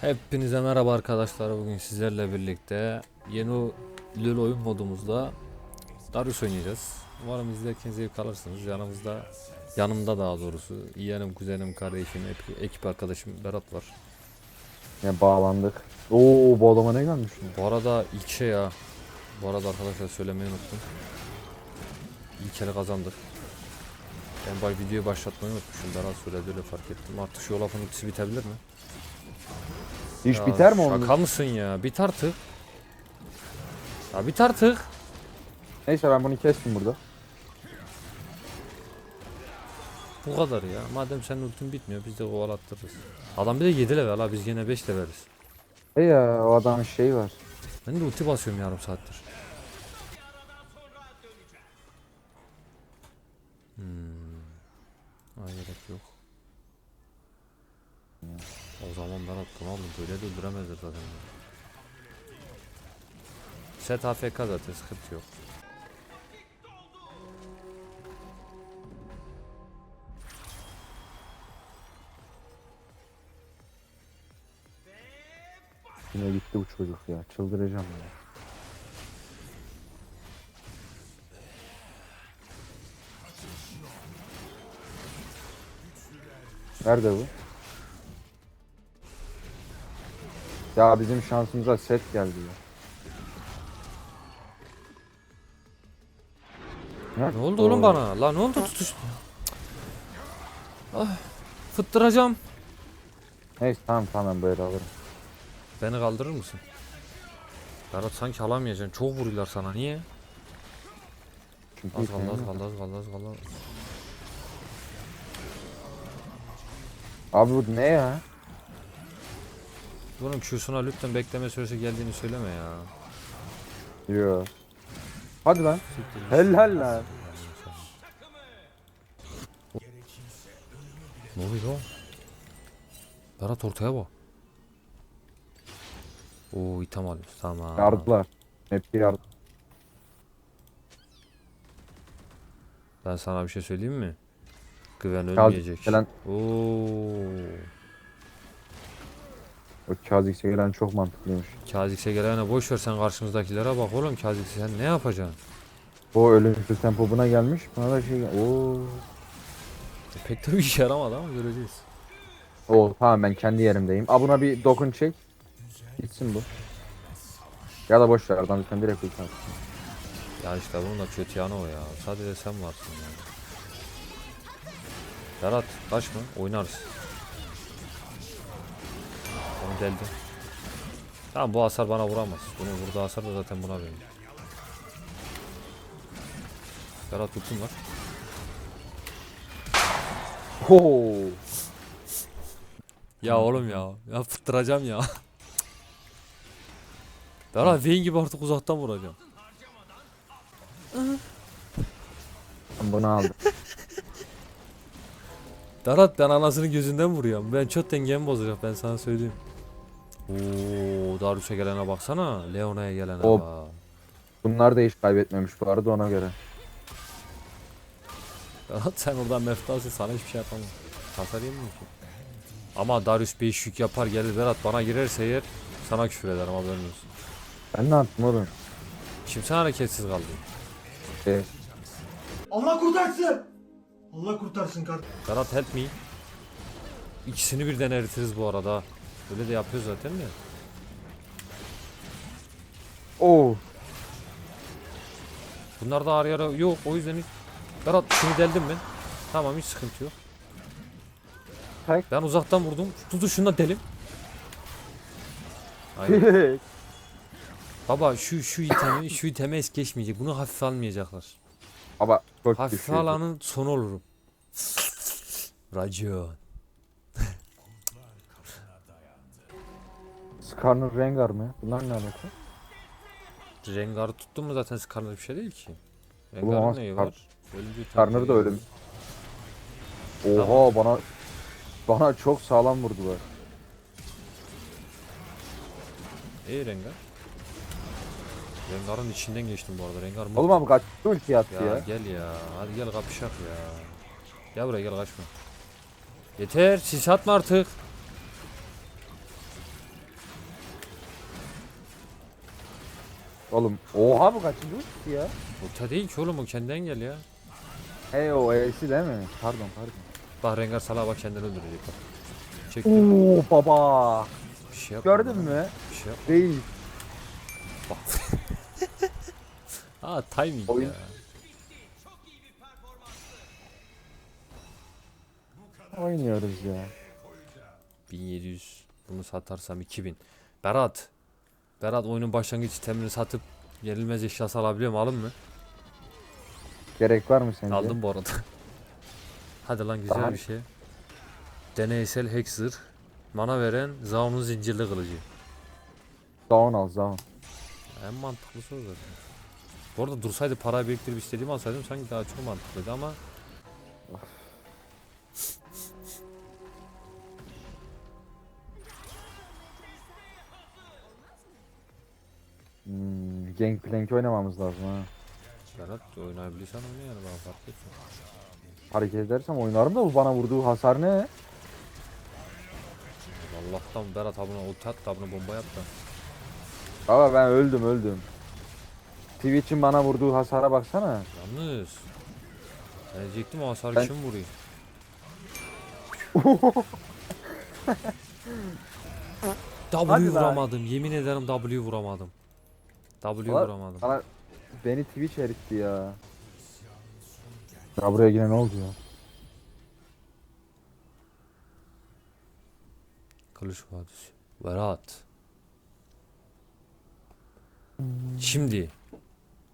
Hepinize merhaba arkadaşlar. Bugün sizlerle birlikte yeni LoL oyun modumuzda Darius oynayacağız. Umarım izlerken zevk alırsınız. Yanımızda, yanımda daha doğrusu yeğenim, kuzenim, kardeşim, ekip, arkadaşım Berat var. Ya bağlandık. Oo bu adama ne gelmiş? Bu arada ilk şey ya. Bu arada arkadaşlar söylemeyi unuttum. İlk kere kazandık. Ben bay videoyu başlatmayı unutmuşum. Berat söyledi öyle fark ettim. Artık şu lafın ultisi bitebilir mi? İş Ya biter mi onun? Şaka mısın ya? Bit artık. Ya bit artık. Neyse ben bunu kestim burada. Bu kadar ya. Madem senin ultin bitmiyor biz de kovalattırırız. Adam bir de 7 level ha biz gene 5 leveliz. E ya o adamın şeyi var. Ben de ulti basıyorum yarım saattir. Hmm. Ay gerek yok. Zaman ben attım oğlum böyle de öldüremezler zaten. Set AFK zaten sıkıntı yok. Yine gitti bu çocuk ya. Çıldıracağım ya. Nerede bu? Ya bizim şansımıza set geldi ya. Ne oldu oğlum bana? La ne oldu tutuş? Ah, fıttıracağım. Neyse tamam tamam böyle alırım. Beni kaldırır mısın? Berat sanki alamayacaksın. Çok vuruyorlar sana. Niye? Çünkü Az kaldı, az kaldı, az kaldı, az kaldı. Abi bu ne ya? Bunun Q'suna lütfen bekleme süresi geldiğini söyleme ya. Yo. Hadi lan. Helal lan. Ne oluyor lan? Berat ortaya bak. Oo item almış. Tamam. Yardılar. Hep bir yardım. Ben sana bir şey söyleyeyim mi? Güven ölmeyecek. gelen- Oo. O Kazik'e gelen çok mantıklıymış. Kazikse gelene boş ver sen karşımızdakilere bak oğlum Kazikse sen ne yapacaksın? O ölümsüz tempo buna gelmiş. Bana da şey Oo. Pek de bir işe yaramadı ama göreceğiz. Oo tamam ben kendi yerimdeyim. Aa buna bir dokun çek. Gitsin bu. Ya da boş ver adam lütfen direkt at. Ya işte bunun da kötü yanı o ya. Sadece sen varsın ya. Berat kaçma oynarız. Onu deldi. Tamam bu hasar bana vuramaz. Bunun vurduğu hasar da zaten buna veriyor. Berat ultim var. Oo. Ya oğlum ya. Ya fıttıracağım ya. Berat Vayne gibi artık uzaktan vuracağım. Ben bunu aldım. Berat ben anasının gözünden vuruyorum. Ben çok dengemi bozacak ben sana söyleyeyim. Oo, Darius'a gelene baksana. Leona'ya gelene O- bak. Bunlar da hiç kaybetmemiş bu arada ona göre. Berat sen oradan meftasın sana hiçbir şey yapamam. Hasar yemiyor ki. Ama Darius 5 yük yapar gelir Berat bana girerse eğer sana küfür ederim haberin olsun. Ben ne yaptım oğlum? Kimse hareketsiz kaldı. Şey, Allah kurtarsın. Allah kurtarsın kardeşim. Berat help me. İkisini birden eritiriz bu arada. Öyle de yapıyoruz zaten de. Oo. Bunlar da ağır yara yok o yüzden hiç... Berat şunu deldim ben. Tamam hiç sıkıntı yok. Tek. Ben uzaktan vurdum. Tutu şunu da delim. Aynen. Baba şu şu itemi şu itemi es geçmeyecek. Bunu hafife almayacaklar. Ama çok Hafife alanın sonu olurum. Racon. Skarner Rengar mı? Bunlar ne alaka? Rengar'ı tuttun mu zaten Skarner bir şey değil ki. Rengar'ın neyi Skar- var? Ölümcül Skarner da tankı. ölüm. Oha bana bana çok sağlam vurdular. İyi Rengar. Rengar'ın içinden geçtim bu arada. Rengar mı? Oğlum abi kaç ulti attı Ya, ya. gel ya. Hadi gel kapışak ya. Gel buraya gel kaçma. Yeter sis atma artık. Oğlum oha bu kaçıncı ultisi ya? Ulti değil ki oğlum o kendinden gel ya. Hey o E'si değil mi? Pardon pardon. Bak Rengar salağa bak kendini öldürecek bak. Çek Oo baba. bir şey yap. Gördün mü? Bir şey yap. Değil. Bak. Aa timing Oyun- ya. Oynuyoruz ya. 1700 bunu satarsam 2000. Berat. Berat oyunun başlangıç itemini satıp yenilmez eşyası alabiliyor mu? Alın mı? Gerek var mı sence? Aldım bu arada. Hadi lan güzel Daha- bir şey. Deneysel Hexer. Mana veren Zaun'un zincirli kılıcı. Zaun al zaun. En mantıklısı o zaten. Bu arada dursaydı para biriktirip istediğimi alsaydım sanki daha çok mantıklıydı ama Hmm, Gangplank oynamamız lazım ha. Berat oynayabiliyorsan oyna yani bana fark etmiyor. Hareket edersem oynarım da bu bana vurduğu hasar ne? Allah'tan Berat abone ulti at da abone bomba yap da. Baba ben öldüm öldüm. Twitch'in bana vurduğu hasara baksana. Yalnız. Ben diyecektim o hasarı Ben- kim vuruyor? W Hadi lan. vuramadım. Yemin ederim W vuramadım. W Valla- vuramadım. Bana beni Twitch eritti ya. Ya buraya yine ne oldu ya? Kılıç Vadisi. Berat. Şimdi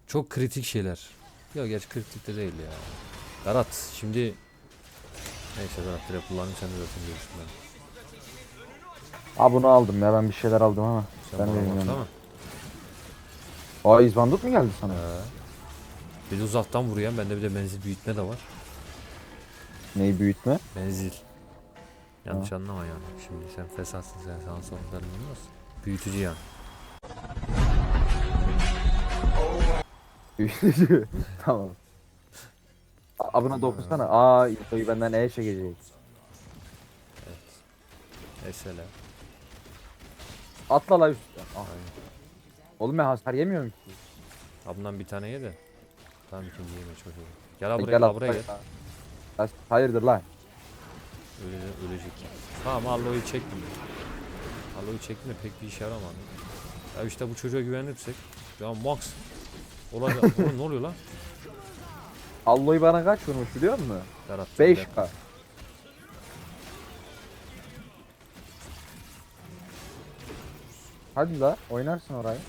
çok kritik şeyler. Ya gerçi kritik de değil ya. Berat şimdi Neyse Berat direkt kullanayım sen de zaten görürsün ben. Aa bunu aldım ya ben bir şeyler aldım ama. Sen Ben de bilmiyorum. tamam. Aa izbandut mu geldi sana? Bir de uzaktan vuruyor. Bende bir de menzil büyütme de var. Neyi büyütme? Menzil. Yanlış anlama yani. Şimdi sen fesatsın sen sana sorunlarını bilmiyorsun. Büyütücü yani. Büyütücü. tamam. Aa buna dokunsana. Aa İlko'yu benden E çekecek. Mesela. Atla la üstten. Ah. Oğlum ben hasar yemiyorum ki. Ha bundan bir tane ye de. Tamam ikinci yeme çocuğu. Gel ha buraya Gel buraya gel. Ya Hayırdır lan? Öyle, ölecek. Tamam Allo'yu çektim. Allo'yu çektim de pek bir işe yaramadı. Ya işte bu çocuğa güvenirsek. Ya Max. Olacak. Oğlum ne oluyor lan? Alloy bana kaç vurmuş biliyor musun? Berat. 5k. Hadi la oynarsın orayı.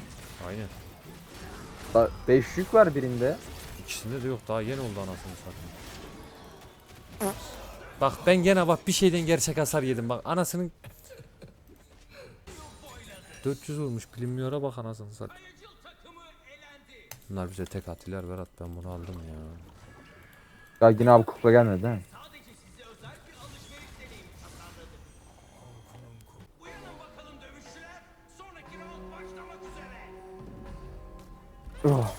Aynen. Da 5 yük var birinde. İkisinde de yok daha yeni oldu anasını satayım. Bak ben gene bak bir şeyden gerçek hasar yedim bak anasının 400 vurmuş Primlior'a bak anasını satayım. Bunlar bize tek attılar Berat ben bunu aldım ya. Ya yine abi kukla gelmedi değil mi? Oh.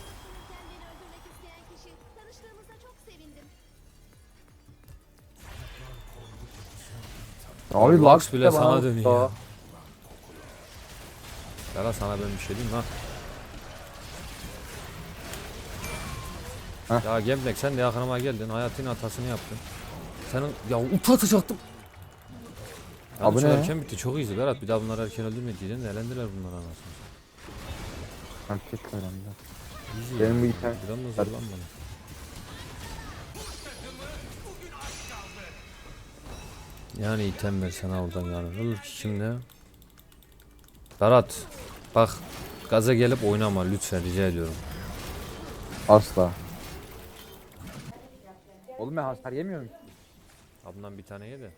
Abi Lux bile sana dönüyor. vurdu. Berat sana ben bir şey diyeyim. Heh. Ya Gemlek sen de yakınıma geldin hayatın hatasını yaptın. Senin ya ulti atacaktım. Ya Abi ne? erken bitti çok iyiydi Berat bir daha bunları erken öldürme diyeceksin de elendiler bunlar anasını. Erkek öğrendi. Easy Benim bu item- Bir anda zorlanmadım. Yani item versene oradan yani. Olur ki şimdi. Berat bak gaza gelip oynama lütfen rica ediyorum. Asla. Oğlum ben hasar yemiyorum ki. Abından bir tane ye de.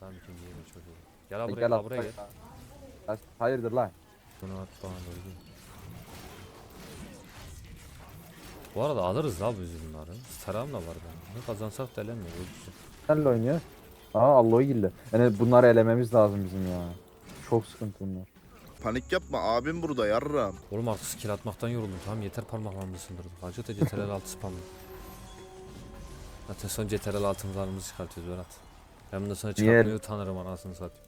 Tamam ikinci yeme çocuğu. Gel ha buraya Gel at. buraya gel. Hayırdır lan? Bunu at bana doğru gel. Bu arada alırız la biz bunları. Staram da var benim. Ne kazansak da elenmiyor. Senle oynuyor. Aa Alloy gildi. Yani bunları elememiz lazım bizim ya. Çok sıkıntı bunlar. Panik yapma abim burada yarram. Oğlum artık skill atmaktan yoruldum. Tamam yeter parmaklarımızı sındırdık. Hacı da CTRL 6 spamlı. Zaten son CTRL altımızlarımızı çıkartıyoruz Berat. Ben bundan sonra Niye? çıkartmayı utanırım anasını satayım.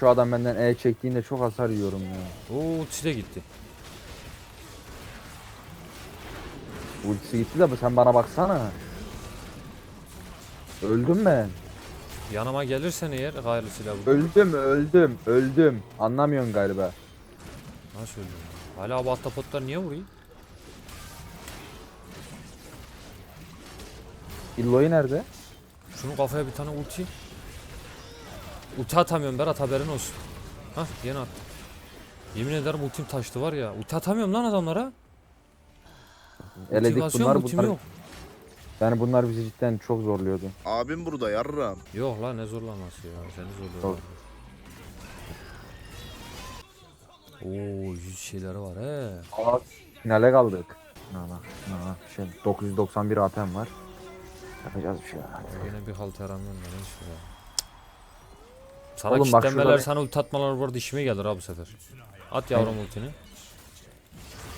Şu adam benden E çektiğinde çok hasar yiyorum ya. Oo ultisi de gitti. Ultisi gitti de sen bana baksana. Öldüm ben. Yanıma gelirsen eğer hayırlısıyla bu. Öldüm öldüm öldüm. Anlamıyorsun galiba. Nasıl öldün? ya? Hala bu ahtapotlar niye vuruyor? İlloy nerede? Şunun kafaya bir tane ulti. Ulti atamıyorum Berat haberin olsun. Hah yeni attım. Yemin ederim ultim taştı var ya. Ulti atamıyorum lan adamlara. Eledik bunlar ultim bunlar. yok. Yani bunlar bizi cidden çok zorluyordu. Abim burada yarram. Yok lan ne zorlaması ya. Seni zorluyor. Doğru. Oo yüz şeyleri var he. Aa, finale kaldık. Na bak, na bak. Şey, 991 ATM var. Yapacağız bir şey. Yine bir halt yaramıyorum ben hiç ya. Sana Oğlum bak kitlenmeler, şurada- sana ulti atmalar burada işime gelir ha bu sefer. At yavrum ultini.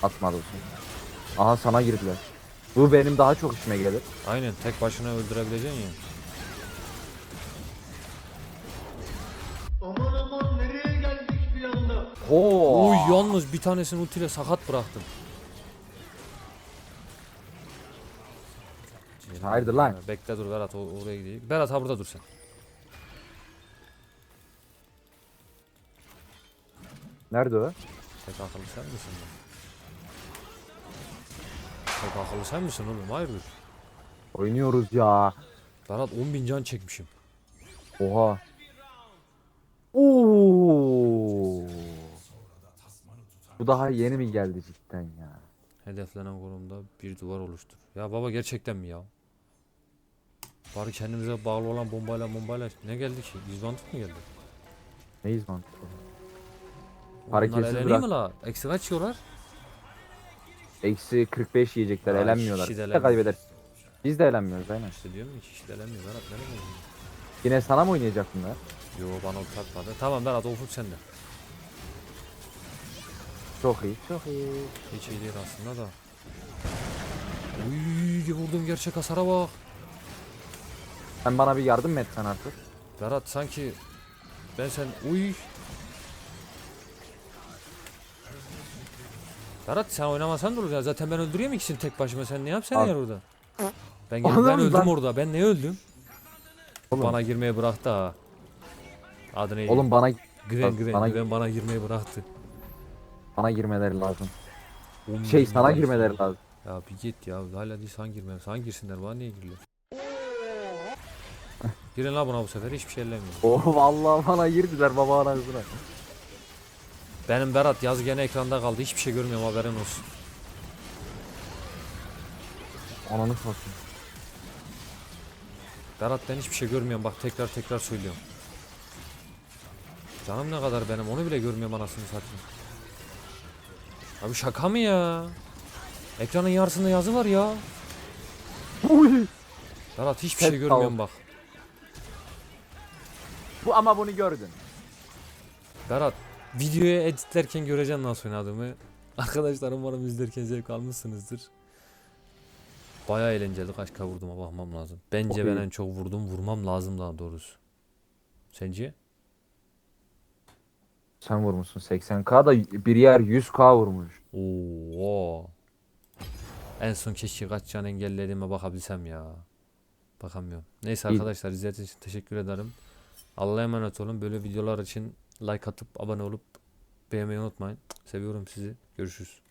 Atmadı. Aha sana girdiler. Bu benim daha çok işime gelir. Aynen tek başına öldürebileceksin ya. Aman aman nereye geldik bir anda? Oo. Oy yalnız bir tanesini ultiyle sakat bıraktım. Hayırdır lan? Bekle dur Berat o- oraya gideyim. Berat ha burada dur sen. Nerede o? Tek akıllı sen misin lan? Tek akıllı sen misin oğlum? Hayırdır? Oynuyoruz ya. Berat 10.000 can çekmişim. Oha. Oo. Bu daha yeni mi geldi cidden ya? Hedeflenen konumda bir duvar oluştur. Ya baba gerçekten mi ya? Bari kendimize bağlı olan bombayla bombayla ne geldi ki? Yüzbantık mı geldi? Neyiz mantıklı? Bunlar Hareketsiz eleniyor bırak. mu la? Eksi kaç yiyorlar? Eksi 45 yiyecekler Ay, elenmiyorlar. de Biz de elenmiyor. kaybeder. Biz de elenmiyoruz aynen. İşte diyorum kişi de elenmiyor. Berat nereye? Yine sana mı oynayacak bunlar? Yo bana ulti atmadı. Tamam Berat ufuk sende. Çok iyi çok iyi. Hiç iyi değil aslında da. Uy vurdum gerçek hasara bak. Sen bana bir yardım mı etsen artık? Berat sanki ben sen uy. Berat sen oynamasan da olur ya. Zaten ben öldürüyorum ikisini tek başıma. Sen ne yapsana Al. yer orada? Ben, gel- Oğlum ben öldüm ben- orada. Ben ne öldüm? Oğlum. Bana girmeye bıraktı ha. Adı neydi? Oğlum bana Güven güven. bana- Güven bana girmeye bıraktı. bana girmeleri lazım. On Şey bin sana girmeleri lazım. Ya bir git ya. Hala değil sana girmem. Sana girsinler. Bana niye giriyor? Girin la buna bu sefer. Hiçbir şey ellemiyor. Oh vallahi bana girdiler baba anasına. Benim Berat yaz gene ekranda kaldı. Hiçbir şey görmüyorum haberin olsun. Ananı satayım. Berat ben hiçbir şey görmüyorum bak tekrar tekrar söylüyorum. Canım ne kadar benim onu bile görmüyorum anasını satayım. Abi şaka mı ya? Ekranın yarısında yazı var ya. Berat hiçbir Tek şey görmüyorum bak. Bu ama bunu gördün. Berat videoya editlerken göreceksin nasıl oynadığımı. Arkadaşlar umarım izlerken zevk almışsınızdır. Baya eğlenceli kaç k vurduğuma bakmam lazım. Bence Çok ben en çok vurdum vurmam lazım daha doğrusu. Sence? Sen vurmuşsun 80k da bir yer 100k vurmuş. Oo. En son keşke kaç can engellediğime bakabilsem ya. Bakamıyorum. Neyse arkadaşlar izlediğiniz için teşekkür ederim. Allah'a emanet olun. Böyle videolar için like atıp abone olup beğenmeyi unutmayın. Seviyorum sizi. Görüşürüz.